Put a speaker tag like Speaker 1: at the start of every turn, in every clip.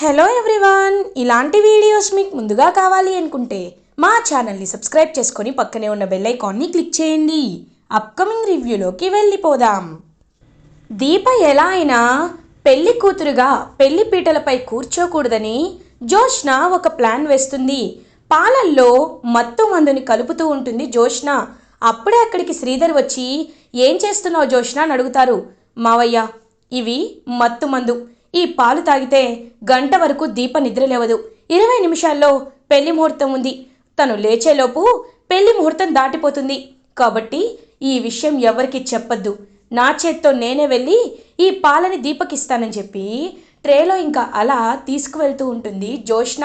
Speaker 1: Hello everyone ఇలాంటి videos మీకు ముందుగా కావాలి అనుకుంటే మా ఛానల్ని సబ్స్క్రైబ్ చేసుకొని పక్కనే ఉన్న బెల్ ఐకాన్ని క్లిక్ చేయండి. అప్కమింగ్ రివ్యూలోకి వెళ్ళిపోదాం. దీప ఎలా అయినా పెళ్ళి కూతురుగా పెళ్ళి పీటలపై కూర్చోకూడదని జోష్న ఒక ప్లాన్ వేస్తుంది. పాలల్లో మత్తు మందుని కలుపుతూ ఉంటుంది జోష్న అప్పుడే అక్కడికి శ్రీధర్ వచ్చి ఏం చేస్తున్నావు జోష్న అని అడుగుతారు. మావయ్య ఇవి మత్తు మందు. ఈ పాలు తాగితే గంట వరకు దీప నిద్రలేవదు ఇరవై నిమిషాల్లో పెళ్ళి ముహూర్తం ఉంది. తను లేచేలోపు పెళ్ళి ముహూర్తం దాటిపోతుంది. కాబట్టి ఈ విషయం ఎవరికి చెప్పొద్దు. నా చేత్తో నేనే వెళ్ళి ఈ పాలని దీపకిస్తానని చెప్పి ట్రేలో ఇంకా అలా తీసుకువెళ్తూ ఉంటుంది జోష్న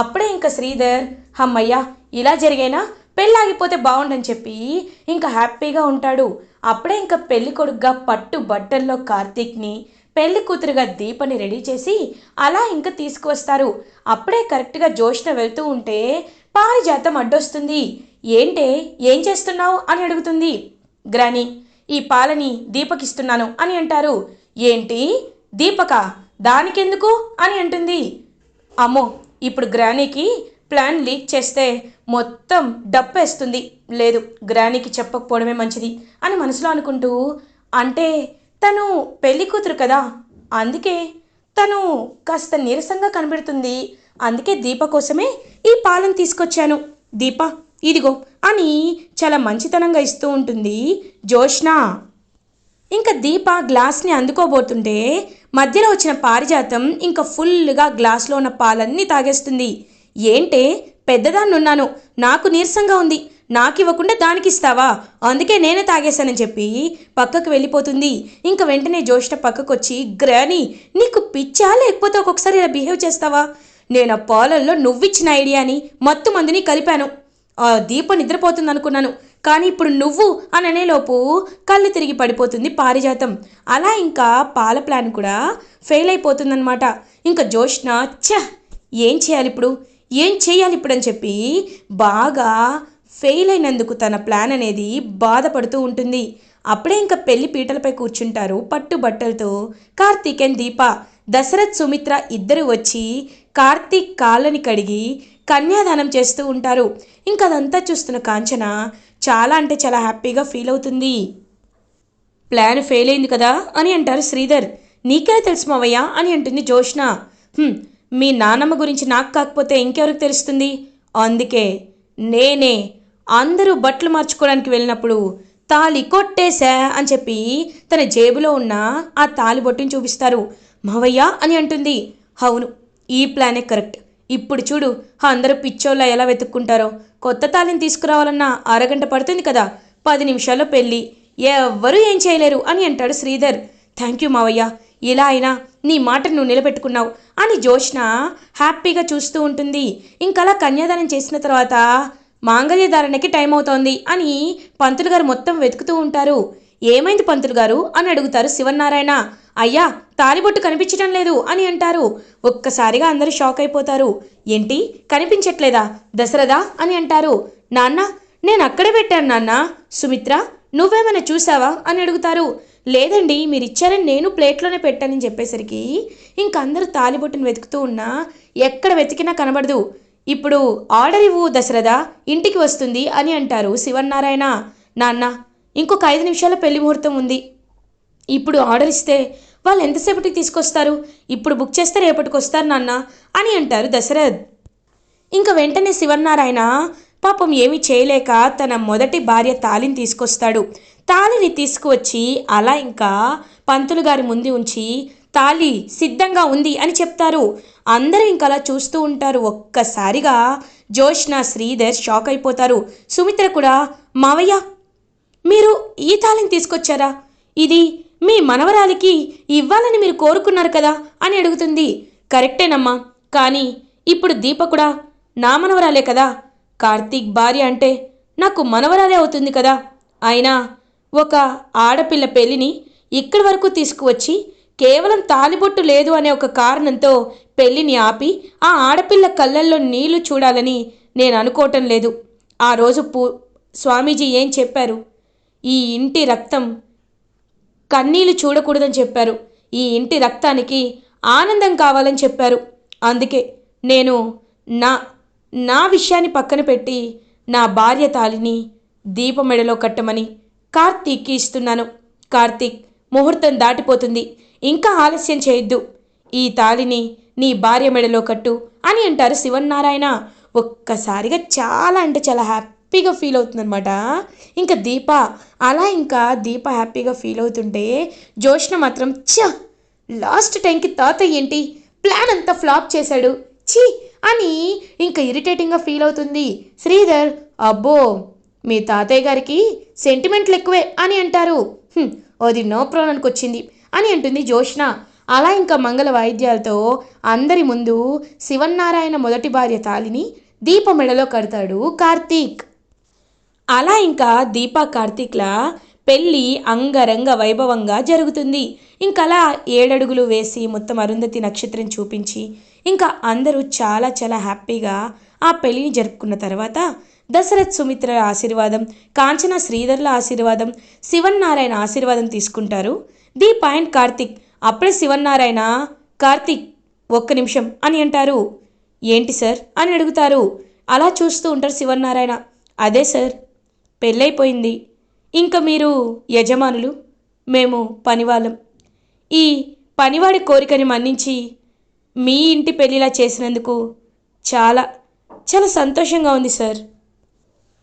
Speaker 1: అప్పుడే ఇంకా శ్రీధర్ హమ్మయ్య ఇలా జరిగేనా? పెళ్ళాగిపోతే బాగుండని చెప్పి ఇంకా హ్యాపీగా ఉంటాడు. అప్పుడే ఇంకా పెళ్ళి కొడుకుగా పట్టు బట్టల్లో కార్తీక్ని పెళ్ళి కూతురుగా దీపని రెడీ చేసి అలా ఇంకా తీసుకువస్తారు. అప్పుడే కరెక్ట్గా జోష్న వెళ్తూ ఉంటే పారిజాతం అడ్డొస్తుంది. ఏంటే? ఏం చేస్తున్నావు? అని అడుగుతుంది. గ్రాని ఈ పాలని దీపకిస్తున్నాను అని అంటారు. ఏంటి? దీపక? దానికెందుకు? అని అంటుంది. అమ్మో! ఇప్పుడు గ్రానీకి ప్లాన్ లీక్ చేస్తే మొత్తం డప్పేస్తుంది లేదు గ్రానీకి చెప్పకపోవడమే మంచిది అని మనసులో అనుకుంటూ అంటే తను పెళ్ళి కూతురు కదా. అందుకే తను కాస్త నీరసంగా కనబడుతుంది. అందుకే దీప కోసమే ఈ పాలను తీసుకొచ్చాను. దీప ఇదిగో అని చాలా మంచితనంగా ఇస్తూ ఉంటుంది జోష్ణ ఇంకా దీప గ్లాస్ని అందుకోబోతుంటే మధ్యలో వచ్చిన పారిజాతం ఇంకా ఫుల్గా గ్లాస్లో ఉన్న పాలన్నీ తాగేస్తుంది. ఏంటే పెద్దదాన్ని ఉన్నాను నాకు నీరసంగా ఉంది. నాకు ఇవ్వకుండా అందుకే నేనే తాగేశానని చెప్పి పక్కకు వెళ్ళిపోతుంది. ఇంకా వెంటనే జోష్న పక్కకు వచ్చి గ్రాని నీకు పిచ్చా? లేకపోతే ఒక్కొక్కసారి ఇలా బిహేవ్ చేస్తావా? నేను ఆ పాలల్లో నువ్విచ్చిన ఐడియాని మత్తు మందిని కలిపాను. ఆ దీప నిద్రపోతుంది అనుకున్నాను కానీ ఇప్పుడు నువ్వు అని అనేలోపు కళ్ళు తిరిగి పడిపోతుంది పారిజాతం. అలా ఇంకా పాల ప్లాన్ కూడా ఫెయిల్ అయిపోతుందన్నమాట. ఇంకా జోష్న ఛ! ఏం చేయాలి ఇప్పుడు ఏం చేయాలి ఇప్పుడు అని చెప్పి బాగా ఫెయిల్ అయినందుకు తన ప్లాన్ అనేది బాధపడుతూ ఉంటుంది. అప్పుడే ఇంకా పెళ్ళి పీటలపై కూర్చుంటారు పట్టు బట్టలతో కార్తీక్ అండ్ దీప దశరథ్ సుమిత్ర ఇద్దరు వచ్చి కార్తీక్ కాళ్ళని కడిగి కన్యాదానం చేస్తూ ఉంటారు. ఇంకా అదంతా చూస్తున్న కాంచన చాలా అంటే చాలా హ్యాపీగా ఫీల్ అవుతుంది. ప్లాన్ ఫెయిల్ అయింది కదా అని అంటారు శ్రీధర్. నీకే తెలుసు మావయ్యా అని అంటుంది జోష్న మీ నానమ్మ గురించి నాకు కాకపోతే ఇంకెవరికి తెలుస్తుంది? అందుకే నేనే అందరూ బట్టలు మార్చుకోవడానికి వెళ్ళినప్పుడు తాళి కొట్టేశా అని చెప్పి తన జేబులో ఉన్న ఆ తాళి బొట్టుని చూపిస్తారు. మావయ్య అని అంటుంది. అవును ఈ ప్లానే కరెక్ట్. ఇప్పుడు చూడు అందరూ పిచ్చోళ్ళ ఎలా వెతుక్కుంటారో. కొత్త తాళిని తీసుకురావాలన్నా అరగంట పడుతుంది కదా. పది నిమిషాల్లో పెళ్ళి. ఎవ్వరూ ఏం చేయలేరు అని అంటాడు శ్రీధర్. థ్యాంక్ యూ మావయ్య. ఇలా అయినా నీ మాట నువ్వు నిలబెట్టుకున్నావు అని జోష్న హ్యాపీగా చూస్తూ ఉంటుంది. ఇంకలా కన్యాదానం చేసిన తర్వాత మాంగళ్యధారణకి టైం అవుతోంది అని పంతులు గారు మొత్తం వెతుకుతూ ఉంటారు. ఏమైంది పంతులు గారు? అని అడుగుతారు శివనారాయణ అయ్యా తాలిబొట్టు కనిపించడం లేదు అని అంటారు. ఒక్కసారిగా అందరూ షాక్ అయిపోతారు. ఏంటి? కనిపించట్లేదా? దశరథా అని అంటారు. నాన్న నేను అక్కడే పెట్టాను నాన్న. సుమిత్ర నువ్వేమైనా చూసావా అని అడుగుతారు. లేదండి మీరు ఇచ్చారని నేను ప్లేట్లోనే పెట్టానని చెప్పేసరికి ఇంక అందరూ తాలిబొట్టును వెతుకుతూ ఉన్నా ఎక్కడ వెతికినా కనబడదు. ఇప్పుడు ఆర్డర్ ఇవ్వు దశరథ ఇంటికి వస్తుంది అని అంటారు శివన్నారాయణ. నాన్న ఇంకొక ఐదు నిమిషాల పెళ్ళి ముహూర్తం ఉంది. ఇప్పుడు ఆర్డర్ ఇస్తే వాళ్ళు ఎంతసేపటికి తీసుకొస్తారు? ఇప్పుడు బుక్ చేస్తే రేపటికి వస్తారు నాన్న అని అంటారు దశరథ్. ఇంకా వెంటనే శివన్నారాయణ పాపం ఏమీ చేయలేక తన మొదటి భార్య తాలిని తీసుకొస్తాడు. తాలిని తీసుకువచ్చి అలా ఇంకా పంతులు గారి ముందు ఉంచి తాలి సిద్ధంగా ఉంది అని చెప్తారు. అందరూ ఇంకా అలా చూస్తూ ఉంటారు. ఒక్కసారిగా జోష్న శ్రీధర్ షాక్ అయిపోతారు. సుమిత్ర కూడా మావయ్య మీరు ఈ తాళిని తీసుకొచ్చారా? ఇది మీ మనవరాలికి ఇవ్వాలని మీరు కోరుకున్నారు కదా? అని అడుగుతుంది. కరెక్టేనమ్మా కానీ ఇప్పుడు దీప కూడా నా మనవరాలే కదా. కార్తీక్ భార్య అంటే నాకు మనవరాలే అవుతుంది కదా. అయినా ఒక ఆడపిల్ల పెళ్ళిని ఇక్కడి వరకు తీసుకువచ్చి కేవలం తాలిబొట్టు లేదు అనే ఒక కారణంతో పెళ్ళిని ఆపి ఆ ఆడపిల్ల కళ్ళల్లో నీళ్ళు చూడాలని నేను అనుకోవటం లేదు. ఆ రోజు పూ స్వామీజీ ఏం చెప్పారు? ఈ ఇంటి రక్తం కన్నీళ్ళు చూడకూడదని చెప్పారు. ఈ ఇంటి రక్తానికి ఆనందం కావాలని చెప్పారు. అందుకే నేను నా నా విషయాన్ని పక్కన పెట్టి నా భార్య తాలిని దీపమెడలో కట్టమని కార్తీక్కి ఇస్తున్నాను. కార్తీక్ ముహూర్తం దాటిపోతుంది. ఇంకా ఆలస్యం చేయొద్దు. ఈ తాళిని నీ భార్య మెడలో కట్టు అని అంటారు శివన్నారాయణ. ఒక్కసారిగా చాలా అంటే చాలా హ్యాపీగా ఫీల్ అవుతుందనమాట ఇంకా దీప అలా ఇంకా దీప హ్యాపీగా ఫీల్ అవుతుంటే జోష్ణ మాత్రం ఛ లాస్ట్ టైంకి తాతయ్య ఏంటి? ప్లాన్ అంతా ఫ్లాప్ చేశాడు. ఛీ! అని ఇంకా ఇరిటేటింగ్గా ఫీల్ అవుతుంది. శ్రీధర్ అబ్బో! మీ తాతయ్య గారికి సెంటిమెంట్లు ఎక్కువే అని అంటారు. అది నో ప్రాణానికి వచ్చింది అని అంటుంది జోష్ణ అలా ఇంకా మంగళ వాయిద్యాలతో అందరి ముందు శివన్నారాయణ మొదటి భార్య తాలిని దీప మెడలో కడతాడు కార్తీక్. అలా ఇంకా దీప కార్తీక్ల పెళ్ళి అంగరంగ వైభవంగా జరుగుతుంది. ఇంకలా ఏడడుగులు వేసి మొత్తం అరుంధతి నక్షత్రం చూపించి ఇంకా అందరూ చాలా చాలా హ్యాపీగా ఆ పెళ్ళిని జరుపుకున్న తర్వాత దశరథ్ సుమిత్రల ఆశీర్వాదం కాంచన శ్రీధర్ల ఆశీర్వాదం శివన్నారాయణ ఆశీర్వాదం తీసుకుంటారు. దీప్ అండ్ కార్తిక్. అప్పుడే శివన్నారాయణ కార్తీక్ ఒక్క నిమిషం అని అంటారు. ఏంటి సార్? అని అడుగుతారు. అలా చూస్తూ ఉంటారు శివన్నారాయణ. అదే సార్ పెళ్ళైపోయింది. ఇంకా మీరు యజమానులు? మేము పనివాళ్ళం. ఈ పనివాడి కోరికని మన్నించి మీ ఇంటి పెళ్ళిలా చేసినందుకు చాలా చాలా సంతోషంగా ఉంది సార్.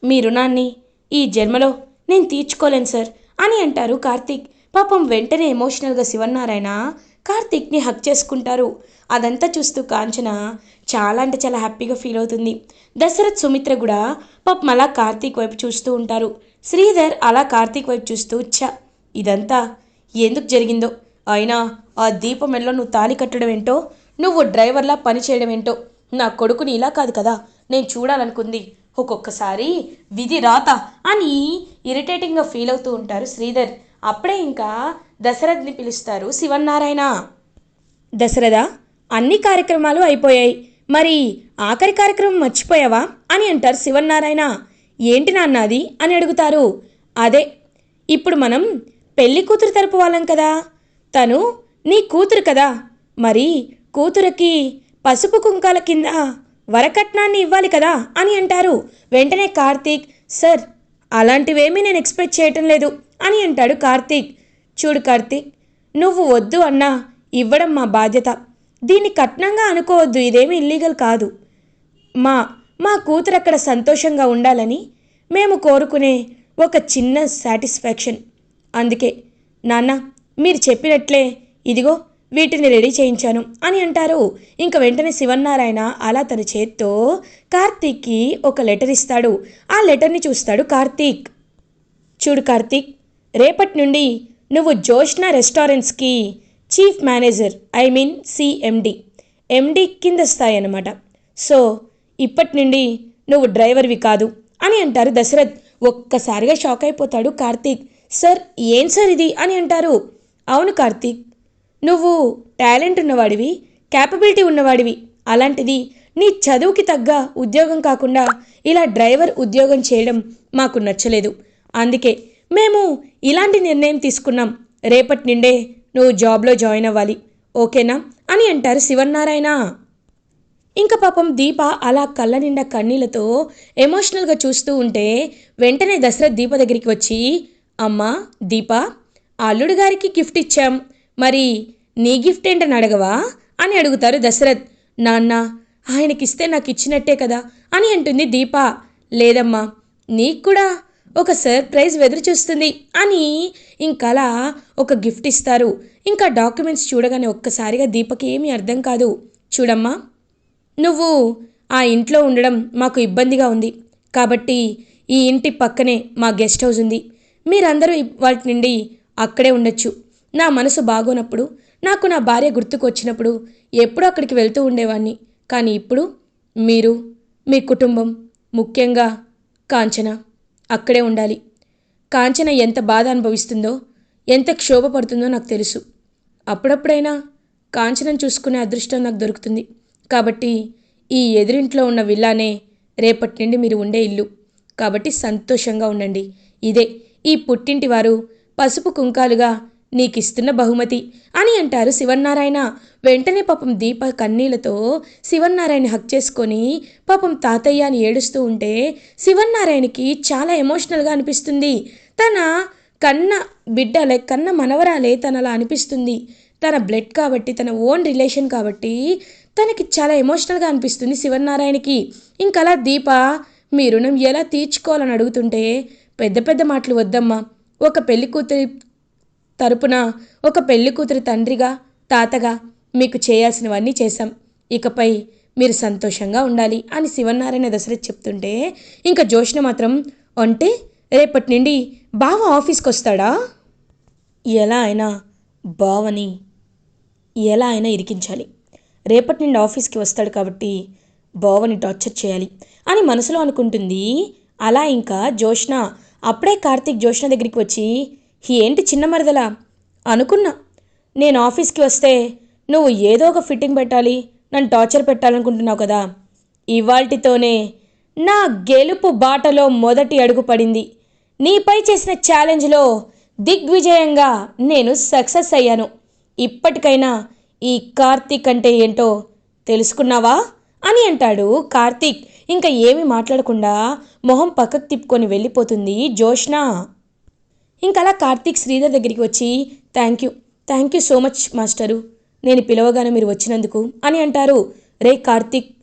Speaker 1: మీ రుణాన్ని ఈ జన్మలో నేను తీర్చుకోలేను సార్ అని అంటారు కార్తీక్. పాపం వెంటనే ఎమోషనల్గా శివన్నారాయణ కార్తీక్ని హక్ చేసుకుంటారు. అదంతా చూస్తూ కాంచన చాలా అంటే చాలా హ్యాపీగా ఫీల్ అవుతుంది. దశరథ్ సుమిత్ర కూడా పాపం అలా కార్తీక్ వైపు చూస్తూ ఉంటారు. శ్రీధర్ అలా కార్తీక్ వైపు చూస్తూ ఛ ఇదంతా ఎందుకు జరిగిందో? అయినా ఆ దీపమెల్లో నువ్వు తాలి కట్టడం ఏంటో? నువ్వు డ్రైవర్లా పని చేయడం ఏంటో? నా కొడుకుని ఇలా కాదు కదా నేను చూడాలనుకుంది. ఒక్కొక్కసారి విధి రాత అని ఇరిటేటింగ్గా ఫీల్ అవుతూ ఉంటారు శ్రీధర్. అప్పుడే ఇంకా దశరథ్ని పిలుస్తారు శివన్నారాయణ. దశరథ అన్ని కార్యక్రమాలు అయిపోయాయి. మరి ఆఖరి కార్యక్రమం మర్చిపోయావా? అని అంటారు శివన్నారాయణ. ఏంటి నాన్నది అని అడుగుతారు. అదే ఇప్పుడు మనం పెళ్ళి కూతురు తరపు వాళ్ళం కదా. తను నీ కూతురు కదా. మరి కూతురికి పసుపు కుంకాల కింద వరకట్నాన్ని ఇవ్వాలి కదా అని అంటారు. వెంటనే కార్తీక్ సార్ అలాంటివేమీ నేను ఎక్స్పెక్ట్ చేయటం లేదు. అని అంటాడు కార్తీక్. చూడు కార్తీక్ నువ్వు వద్దు అన్నా ఇవ్వడం మా బాధ్యత. దీన్ని కట్నంగా అనుకోవద్దు ఇదేమి ఇల్లీగల్ కాదు. మా మా కూతురు అక్కడ సంతోషంగా ఉండాలని మేము కోరుకునే ఒక చిన్న సాటిస్ఫాక్షన్. అందుకే నాన్న మీరు చెప్పినట్లే ఇదిగో వీటిని రెడీ చేయించాను అని అంటారు. ఇంక వెంటనే శివన్నారాయణ అలా తన చేత్తో కార్తీక్కి ఒక లెటర్ ఇస్తాడు. ఆ లెటర్ని చూస్తాడు కార్తీక్. చూడు కార్తీక్ రేపటి నుండి నువ్వు Jyotsna రెస్టారెంట్స్కి chief manager I mean CMD MD కింద స్థాయి అనమాట సో ఇప్పటి నుండి నువ్వు డ్రైవర్వి కాదు అని అంటారు దశరథ్. ఒక్కసారిగా షాక్ అయిపోతాడు కార్తీక్. సార్ ఏం సార్ ఇది అని అంటారు. అవును కార్తీక్. నువ్వు టాలెంట్ ఉన్నవాడివి క్యాపబిలిటీ ఉన్నవాడివి. అలాంటిది నీ చదువుకి తగ్గ ఉద్యోగం కాకుండా ఇలా డ్రైవర్ ఉద్యోగం చేయడం మాకు నచ్చలేదు. అందుకే మేము ఇలాంటి నిర్ణయం తీసుకున్నాం. రేపటి నుండే నువ్వు జాబ్లో జాయిన్ అవ్వాలి. ఓకేనా? అని అంటారు శివన్నారాయణ. ఇంకా పాపం దీప అలా కళ్ళ నిండా కన్నీళ్ళతో ఎమోషనల్గా చూస్తూ ఉంటే వెంటనే దశరథ్ దీప దగ్గరికి వచ్చి అమ్మా దీప అల్లుడు గారికి గిఫ్ట్ ఇచ్చాం. మరి నీ గిఫ్ట్ ఏంటని అడగవా? అని అడుగుతారు దశరథ్. నాన్న ఆయనకిస్తే నాకు ఇచ్చినట్టే కదా అని అంటుంది దీప. లేదమ్మా నీకు కూడా ఒక సర్ప్రైజ్ వెదురు చూస్తుంది అని ఇంకలా ఒక గిఫ్ట్ ఇస్తారు. ఇంకా డాక్యుమెంట్స్ చూడగానే ఒక్కసారిగా దీపకి ఏమీ అర్థం కాదు. చూడమ్మా నువ్వు ఆ ఇంట్లో ఉండడం మాకు ఇబ్బందిగా ఉంది. కాబట్టి ఈ ఇంటి పక్కనే మా గెస్ట్ హౌస్ ఉంది. మీరందరూ వాటి నుండి అక్కడే ఉండొచ్చు. నా మనసు బాగోనప్పుడు నాకు నా భార్య గుర్తుకు వచ్చినప్పుడు ఎప్పుడూ అక్కడికి వెళ్తూ ఉండేవాడిని కానీ ఇప్పుడు మీరు మీ కుటుంబం ముఖ్యంగా కాంచన అక్కడే ఉండాలి. కాంచన ఎంత బాధ అనుభవిస్తుందో ఎంత క్షోభ పడుతుందో నాకు తెలుసు. అప్పుడప్పుడైనా కాంచనం చూసుకునే అదృష్టం నాకు దొరుకుతుంది. కాబట్టి ఈ ఎదురింట్లో ఉన్న విల్లానే రేపటి నుండి మీరు ఉండే ఇల్లు. కాబట్టి సంతోషంగా ఉండండి. ఇదే ఈ పుట్టింటి వారు పసుపు కుంకాలుగా నీకిస్తున్న బహుమతి అని అంటారు శివన్నారాయణ. వెంటనే పాపం దీప కన్నీళ్ళతో శివన్నారాయణ హక్ చేసుకొని పాపం తాతయ్య అని ఏడుస్తూ ఉంటే శివన్నారాయణకి చాలా ఎమోషనల్గా అనిపిస్తుంది. తన కన్న బిడ్డలే కన్న మనవరాలే తనలా అనిపిస్తుంది. తన బ్లడ్ కాబట్టి తన ఓన్ రిలేషన్ కాబట్టి తనకి చాలా ఎమోషనల్గా అనిపిస్తుంది శివనారాయణకి ఇంకలా దీప మీ రుణం ఎలా తీర్చుకోవాలని అడుగుతుంటే పెద్ద పెద్ద మాటలు వద్దమ్మా. ఒక పెళ్ళి కూతురి తరపున ఒక పెళ్ళి కూతురి తండ్రిగా తాతగా మీకు చేయాల్సినవన్నీ చేశాం. ఇకపై మీరు సంతోషంగా ఉండాలి అని శివనారాయణ దశరథ్ చెప్తుంటే ఇంకా జోష్ణ మాత్రం అంటే రేపటి నుండి బావ ఆఫీస్కి వస్తాడా ఎలా అయినా బావని ఎలా అయినా ఇరికించాలి. రేపటి నుండి ఆఫీస్కి వస్తాడు కాబట్టి బావని టార్చర్ చేయాలి అని మనసులో అనుకుంటుంది. అలా ఇంకా జోష్ణ అప్పుడే కార్తీక్ జోష్ణ దగ్గరికి వచ్చి ఏంటి చిన్న మరదలా? అనుకున్నా. నేను ఆఫీస్కి వస్తే నువ్వు ఏదో ఒక ఫిట్టింగ్ పెట్టాలి నన్ను టార్చర్ పెట్టాలనుకుంటున్నావు కదా. ఇవాల్టితోనే నా గెలుపు బాటలో మొదటి అడుగు పడింది. నీపై చేసిన ఛాలెంజ్లో దిగ్విజయంగా నేను సక్సెస్ అయ్యాను. ఇప్పటికైనా ఈ కార్తీక్ అంటే ఏంటో తెలుసుకున్నావా? అని అంటాడు కార్తీక్. ఇంకా ఏమీ మాట్లాడకుండా మొహం పక్కకు తిప్పుకొని వెళ్ళిపోతుంది జోష్నా ఇంకా అలా కార్తీక్ శ్రీధర్ దగ్గరికి వచ్చి thank you thank you so much master. నేను పిలవగానే మీరు వచ్చినందుకు అని అంటారు. రే కార్తీక్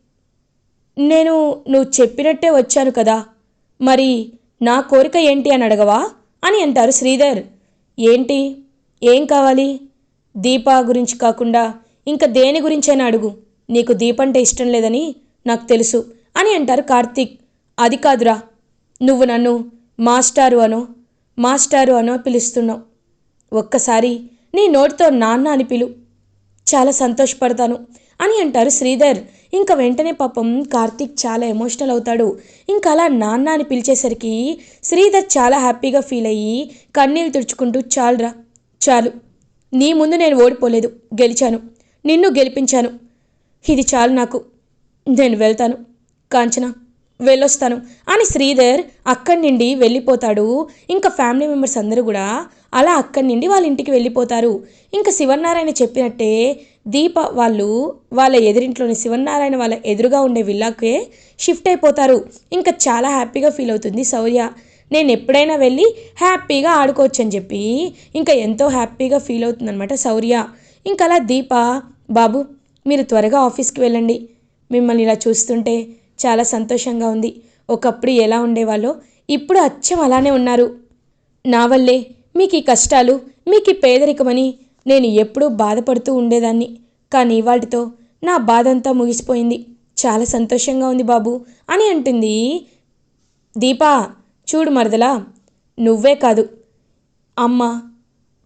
Speaker 1: నేను నువ్వు చెప్పినట్టే వచ్చాను కదా. మరి నా కోరిక ఏంటి అని అడగవా? అని అంటారు శ్రీధర్. ఏంటి? ఏం కావాలి? దీప గురించి కాకుండా ఇంకా దేని గురించైనా అడుగు. నీకు దీపంటే ఇష్టం లేదని నాకు తెలుసు అని అంటారు కార్తీక్. అది కాదురా. నువ్వు నన్ను మాస్టారు అనో మాస్టారు అనో పిలుస్తున్నావు. ఒక్కసారి నీ నోటితో నాన్న అని పిలు. చాలా సంతోషపడతాను అని అంటారు శ్రీధర్. ఇంకా వెంటనే పాపం కార్తీక్ చాలా ఎమోషనల్ అవుతాడు. ఇంకా అలా నాన్న అని పిలిచేసరికి శ్రీధర్ చాలా హ్యాపీగా ఫీల్ అయ్యి కన్నీళ్ళు తుడుచుకుంటూ చాలురా చాలు. నీ ముందు నేను ఓడిపోలేదు. గెలిచాను. నిన్ను గెలిపించాను. ఇది చాలు నాకు. నేను వెళ్తాను. కాంచన వెళ్ళొస్తాను. అని శ్రీధర్ అక్కడి నుండి వెళ్ళిపోతాడు. ఇంకా ఫ్యామిలీ మెంబర్స్ అందరూ కూడా అలా అక్కడి నుండి వాళ్ళ ఇంటికి వెళ్ళిపోతారు. ఇంకా శివనారాయణ చెప్పినట్టే దీప వాళ్ళు వాళ్ళ ఎదురింట్లోని శివనారాయణ వాళ్ళ ఎదురుగా ఉండే విల్లాకే షిఫ్ట్ అయిపోతారు. ఇంకా చాలా హ్యాపీగా ఫీల్ అవుతుంది శౌర్య. నేను ఎప్పుడైనా వెళ్ళి హ్యాపీగా ఆడుకోవచ్చు అని చెప్పి ఇంకా ఎంతో హ్యాపీగా ఫీల్ అవుతుందనమాట శౌర్య. ఇంకా అలా దీప బాబు మీరు త్వరగా ఆఫీస్కి వెళ్ళండి. మిమ్మల్ని ఇలా చూస్తుంటే చాలా సంతోషంగా ఉంది. ఒకప్పుడు ఎలా ఉండేవాళ్ళో ఇప్పుడు అచ్చం అలానే ఉన్నారు. నా వల్లే మీకు ఈ కష్టాలు మీకు ఈ పేదరికమని నేను ఎప్పుడూ బాధపడుతూ ఉండేదాన్ని. కానీ వాటితో నా బాధంతా ముగిసిపోయింది. చాలా సంతోషంగా ఉంది బాబు అని అంటుంది. దీపా చూడు మరదలా నువ్వే కాదు. అమ్మ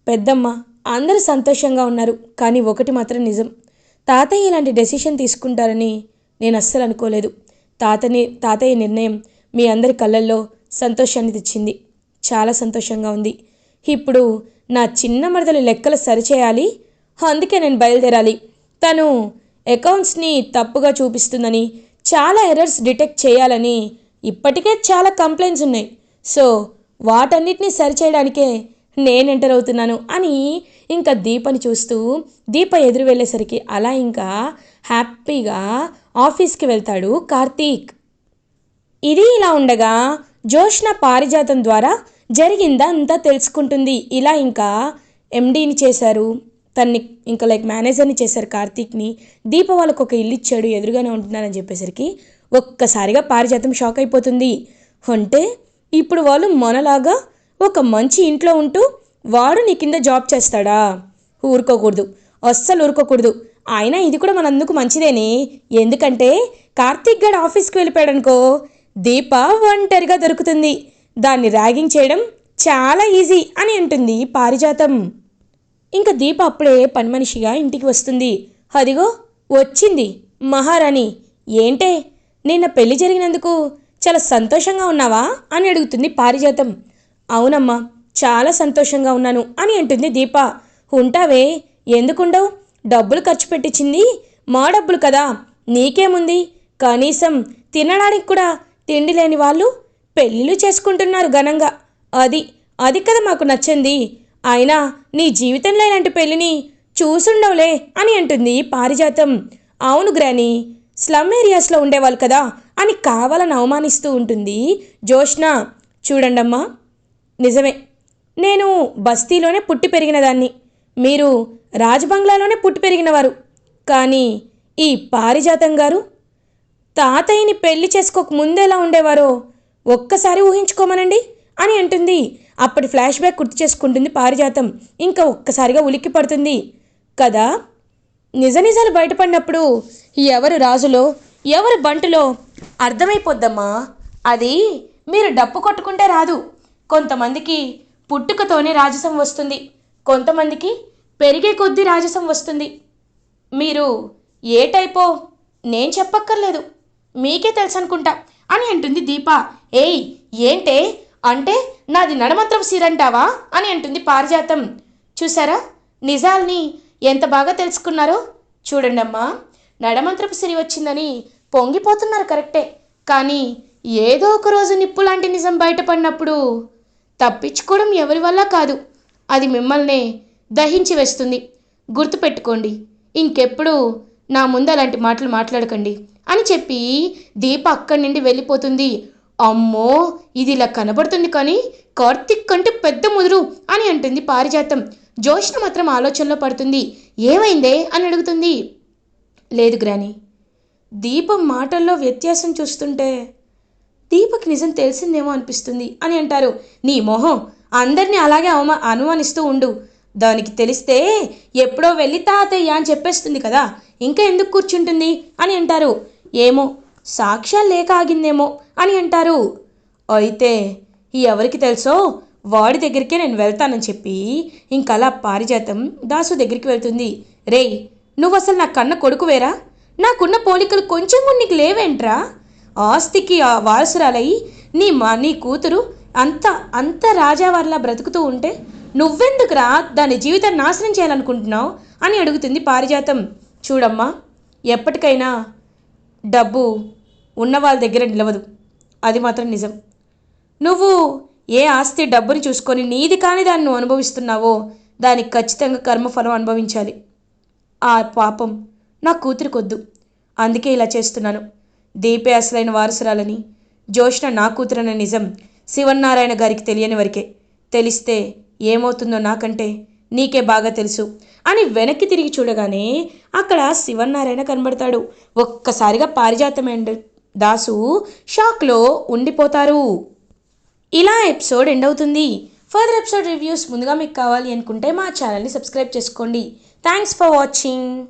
Speaker 1: పెద్దమ్మ అందరూ సంతోషంగా ఉన్నారు. కానీ ఒకటి మాత్రం నిజం. తాతయ్య ఇలాంటి డెసిషన్ తీసుకుంటారని నేను అస్సలు అనుకోలేదు. తాతని తాతయ్య నిర్ణయం మీ అందరి కళ్ళల్లో సంతోషాన్ని తెచ్చింది. చాలా సంతోషంగా ఉంది. ఇప్పుడు నా చిన్న మరదలు లెక్కలు సరిచేయాలి. అందుకే నేను బయలుదేరాలి. తను అకౌంట్స్ని తప్పుగా చూపిస్తుందని చాలా ఎర్రర్స్ డిటెక్ట్ చేయాలని ఇప్పటికే చాలా కంప్లైంట్స్ ఉన్నాయి. సో వాటన్నిటిని సరిచేయడానికే నేను ఎంటర్ అవుతున్నాను అని ఇంకా దీపని చూస్తూ దీప ఎదురు వెళ్ళేసరికి అలా ఇంకా హ్యాపీగా ఆఫీస్కి వెళ్తాడు కార్తీక్. ఇది ఇలా ఉండగా జోష్న పారిజాతం ద్వారా జరిగిందంతా తెలుసుకుంటుంది. ఇలా ఇంకా ఎండీని చేశారు. తన్ని ఇంకా లైక్ మేనేజర్ని చేశారు కార్తీక్ని. దీప వాళ్ళకు ఒక ఇల్లు ఇచ్చాడు ఎదురుగానే ఉంటున్నారని చెప్పేసరికి ఒక్కసారిగా పారిజాతం షాక్ అయిపోతుంది. అంటే ఇప్పుడు వాళ్ళు మనలాగా ఒక మంచి ఇంట్లో ఉంటూ వాడు నీ కింద జాబ్ చేస్తాడా? ఊరుకోకూడదు. అస్సలు ఊరుకోకూడదు. అయినా ఇది కూడా మనందుకు మంచిదేనే. ఎందుకంటే కార్తీక్ గడ్ ఆఫీస్కి వెళ్ళిపోయాడు అనుకో దీప ఒంటరిగా దొరుకుతుంది. దాన్ని ర్యాగింగ్ చేయడం చాలా ఈజీ అని అంటుంది పారిజాతం. ఇంకా దీప అప్పుడే పని మనిషిగా ఇంటికి వస్తుంది. అదిగో వచ్చింది మహారాణి. ఏంటే నిన్న పెళ్ళి జరిగినందుకు చాలా సంతోషంగా ఉన్నావా అని అడుగుతుంది పారిజాతం. అవునమ్మా చాలా సంతోషంగా ఉన్నాను అని అంటుంది దీప. ఉంటావే ఎందుకుండవు? డబ్బులు ఖర్చు పెట్టించింది మా డబ్బులు కదా నీకేముంది? కనీసం తినడానికి కూడా తిండి లేని వాళ్ళు పెళ్ళిళ్ళు చేసుకుంటున్నారు ఘనంగా. అది అది కదా మాకు నచ్చింది. అయినా నీ జీవితంలో ఇలాంటి పెళ్ళిని చూసుండవులే అని అంటుంది పారిజాతం. అవును గ్రాని స్లమ్ ఏరియాస్లో ఉండేవాళ్ళు కదా అని కావాలని అవమానిస్తూ ఉంటుంది జోష్న చూడండమ్మా నిజమే. నేను బస్తీలోనే పుట్టి పెరిగిన దాన్ని. మీరు రాజబంగ్లాలోనే పుట్టి పెరిగినవారు. కానీ ఈ పారిజాతం గారు? తాతయ్యని పెళ్ళి చేసుకోక ముందెలా ఉండేవారో ఒక్కసారి ఊహించుకోమనండి అని అంటుంది. అప్పటి ఫ్లాష్ బ్యాక్ గుర్తు చేసుకుంటుంది పారిజాతం. ఇంకా ఒక్కసారిగా ఉలిక్కి పడుతుంది. కదా? నిజ నిజాలు బయటపడినప్పుడు ఎవరు రాజులో ఎవరు బంటులో? అర్థమైపోద్దమ్మా. అది మీరు డప్పు కొట్టుకుంటే రాదు. కొంతమందికి పుట్టుకతోనే రాజసం వస్తుంది. కొంతమందికి పెరిగే కొద్దీ రాజసం వస్తుంది. మీరు ఏ టైపో నేను చెప్పక్కర్లేదు. మీకే తెలుసు అనుకుంటా అని అంటుంది దీప. ఏయ్ ఏంటే? అంటే నాది నడమంత్రం సీరంటావా? అని అంటుంది పారిజాతం. చూసారా? నిజాల్ని ఎంత బాగా తెలుసుకున్నారో? చూడండి అమ్మా నడమంత్రపు సిరి వచ్చిందని పొంగిపోతున్నారు కరెక్టే. కానీ ఏదో ఒక రోజు నిప్పు లాంటి నిజం బయటపడినప్పుడు తప్పించుకోవడం ఎవరి వల్ల కాదు. అది మిమ్మల్ని దహించి వేస్తుంది. గుర్తుపెట్టుకోండి ఇంకెప్పుడు నా ముందు అలాంటి మాటలు మాట్లాడకండి అని చెప్పి దీప అక్కడి నుండి వెళ్ళిపోతుంది. అమ్మో ఇది ఇలా కనబడుతుంది కానీ కార్తిక్ కంటే పెద్ద ముదురు అని అంటుంది పారిజాతం. జోష్ణ మాత్రం ఆలోచనలో పడుతుంది. ఏమైందే అని అడుగుతుంది. లేదు గ్రాని దీపం మాటల్లో వ్యత్యాసం చూస్తుంటే దీపక్ నిజం తెలిసిందేమో అనిపిస్తుంది అని అంటారు. నీ మొహం అందరినీ అలాగే అవమా అనుమానిస్తూ ఉండు. దానికి తెలిస్తే ఎప్పుడో వెళ్ళి తాతయ్య అని చెప్పేస్తుంది కదా. ఇంకా ఎందుకు కూర్చుంటుంది? అని అంటారు. ఏమో సాక్ష్యాలు లేక ఆగిందేమో అని అంటారు. అయితే ఈ ఎవరికి తెలుసో? వాడి దగ్గరికే నేను వెళ్తానని చెప్పి ఇంకలా పారిజాతం దాసు దగ్గరికి వెళ్తుంది. రేయ్ నువ్వు అసలు నా కన్న కొడుకువేరా నాకున్న పోలికలు కొంచెం నీకు లేవేంట్రా? ఆస్తికి ఆ వారసురాలై నీ మా నీ కూతురు అంత అంత రాజావారిలా బ్రతుకుతూ ఉంటే నువ్వెందుకురా దాని జీవితాన్ని నాశనం చేయాలనుకుంటున్నావు అని అడుగుతుంది పారిజాతం. చూడమ్మా ఎప్పటికైనా డబ్బు ఉన్న వాళ్ళ దగ్గర నిలవదు. అది మాత్రం నిజం. నువ్వు ఏ ఆస్తి డబ్బుని చూసుకొని నీది కాని దాన్ని నువ్వు అనుభవిస్తున్నావో దానికి ఖచ్చితంగా కర్మఫలం అనుభవించాలి. ఆ పాపం నా కూతురికొద్దు. అందుకే ఇలా చేస్తున్నాను. దీపే అసలైన వారసురాలని జోష్న నా కూతురన్న నిజం శివన్నారాయణ గారికి తెలియని వరకే. తెలిస్తే ఏమవుతుందో నాకంటే నీకే బాగా తెలుసు అని వెనక్కి తిరిగి చూడగానే అక్కడ శివన్నారాయణ కనబడతాడు. ఒక్కసారిగా పారిజాతమైన దాసు షాక్లో ఉండిపోతారు. ఇలా ఎపిసోడ్ ఎండ్ అవుతుంది. ఫర్దర్ ఎపిసోడ్ రివ్యూస్ ముందుగా మీకు కావాలి అనుకుంటే మా ఛానల్ని సబ్స్క్రైబ్ చేసుకోండి. Thanks for watching.